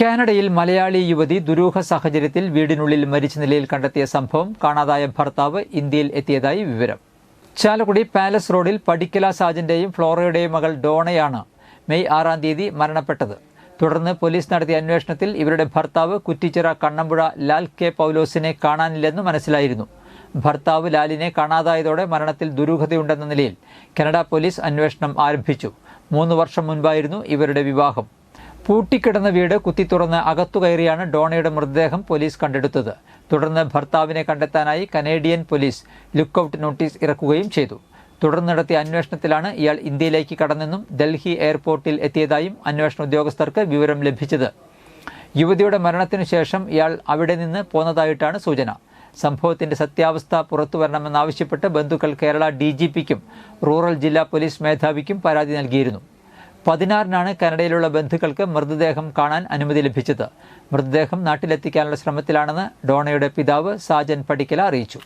കാനഡയിൽ മലയാളി യുവതി ദുരൂഹ സാഹചര്യത്തിൽ വീടിനുള്ളിൽ മരിച്ച നിലയിൽ കണ്ടെത്തിയ സംഭവം കാണാതായ ഭർത്താവ് ഇന്ത്യയിൽ എത്തിയതായി വിവരം. ചാലക്കുടി പാലസ് റോഡിൽ പടിക്കല സാജന്റെയും ഫ്ലോറയുടെയും മകൾ ഡോണയാണ് മെയ് ആറാം തീയതി മരണപ്പെട്ടത്. തുടർന്ന് പോലീസ് നടത്തിയ അന്വേഷണത്തിൽ ഇവരുടെ ഭർത്താവ് കുറ്റിച്ചിറ കണ്ണമ്പുഴ ലാൽ കെ പൗലോസിനെ കാണാനില്ലെന്ന് മനസ്സിലായിരുന്നു. ഭർത്താവ് ലാലിനെ കാണാതായതോടെ മരണത്തിൽ ദുരൂഹതയുണ്ടെന്ന നിലയിൽ കനഡ പോലീസ് അന്വേഷണം ആരംഭിച്ചു. മൂന്ന് വർഷം മുൻപായിരുന്നു ഇവരുടെ വിവാഹം. പൂട്ടിക്കിടന്ന വീട് കുത്തിത്തുറന്ന് അകത്തു കയറിയാണ് ഡോണയുടെ മൃതദേഹം പോലീസ് കണ്ടെടുത്തത്. തുടർന്ന് ഭർത്താവിനെ കണ്ടെത്താനായി കനേഡിയൻ പോലീസ് ലുക്കൌട്ട് നോട്ടീസ് ഇറക്കുകയും ചെയ്തു. തുടർന്ന് നടത്തിയ അന്വേഷണത്തിലാണ് ഇയാൾ ഇന്ത്യയിലേക്ക് കടന്നെന്നും ഡൽഹി എയർപോർട്ടിൽ എത്തിയതായും അന്വേഷണ ഉദ്യോഗസ്ഥർക്ക് വിവരം ലഭിച്ചത്. യുവതിയുടെ മരണത്തിനു ശേഷം ഇയാൾ അവിടെ നിന്ന് പോന്നതായിട്ടാണ് സൂചന. സംഭവത്തിന്റെ സത്യാവസ്ഥ പുറത്തുവരണമെന്നാവശ്യപ്പെട്ട് ബന്ധുക്കൾ കേരള ഡി റൂറൽ ജില്ലാ പോലീസ് മേധാവിക്കും പരാതി നൽകിയിരുന്നു. പതിനാറിനാണ് കനഡയിലുള്ള ബന്ധുക്കൾക്ക് മൃതദേഹം കാണാൻ അനുമതി ലഭിച്ചത്. മൃതദേഹം നാട്ടിലെത്തിക്കാനുള്ള ശ്രമത്തിലാണെന്ന് ഡോണയുടെ പിതാവ് സാജൻ പടിക്കല അറിയിച്ചു.